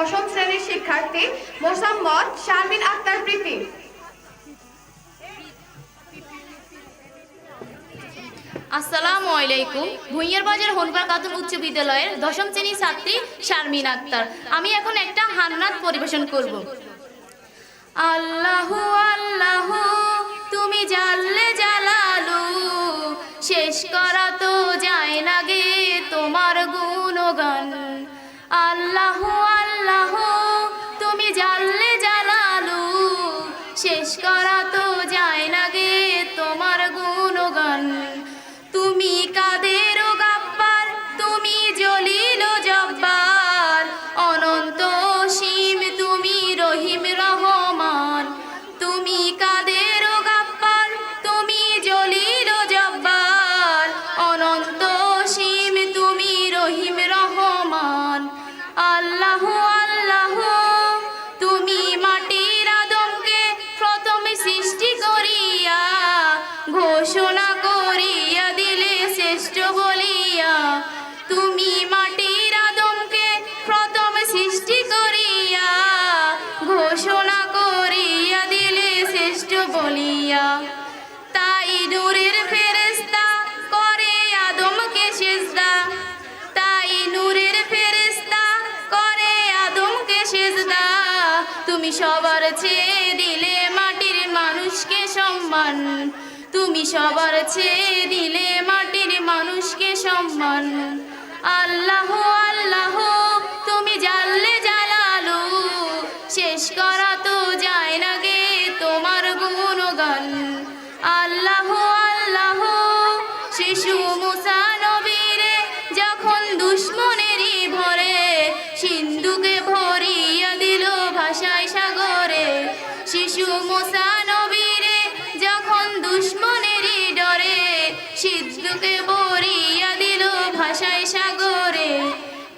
দশম শ্রেণির শিক্ষার্থী মোসাম্মদ শারমিন আক্তার প্রীতি। আসসালামু আলাইকুম। ভুঁইয়ার বাজার হনপার কাতুন উচ্চ বিদ্যালয়ের দশম শ্রেণির ছাত্রী শারমিন আক্তার। আমি এখন একটা হান্নাত পরিবেশন করব। আল্লাহু, আল্লাহ, তুমি জানলে জালালু, শেষ করা তো যায় না গে তোমার গুণগান। আল্লাহু শেষ করা তো যায় না গে তোমার গুণগান। তুমি কাদের গাব্বার তুমি জলিল জব্বার। অনন্ত সীম তুমি রহিম রহমান। তুমি কাদের বলিয়া, তাই ফেরেস্তা করে আদমকে সেজদা। তাই নূরের ফেরেস্তা করে আদমকে সেজদা। তুমি সবার চেয়ে দিলে মাটির মানুষকে সম্মান। তুমি সবার চেয়ে দিলে মাটির মানুষকে সম্মান। আল্লাহ আল্লাহ, তুমি জানলে জালালু। শেষ করা তো শিশু মুসা নবীরে, যখন দুশ্মনেরই ডরে, সিদ্ধুকে ভরিয়া দিল ভাষায় সাগরে।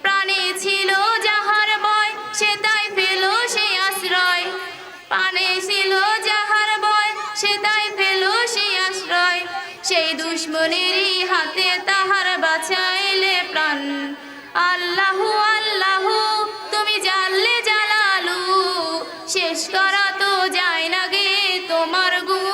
প্রাণে ছিল যাহার বয়, সে তাই পেল সে আশ্রয়। পানে ছিল যাহার বয়, সে তাই পেল সে আশ্রয়। সেই দুশ্মনেরই হাতে তাহার বাঁচাইলে প্রাণ। আল্লাহু শেষ করা তো যায় না গে তোমার গুণ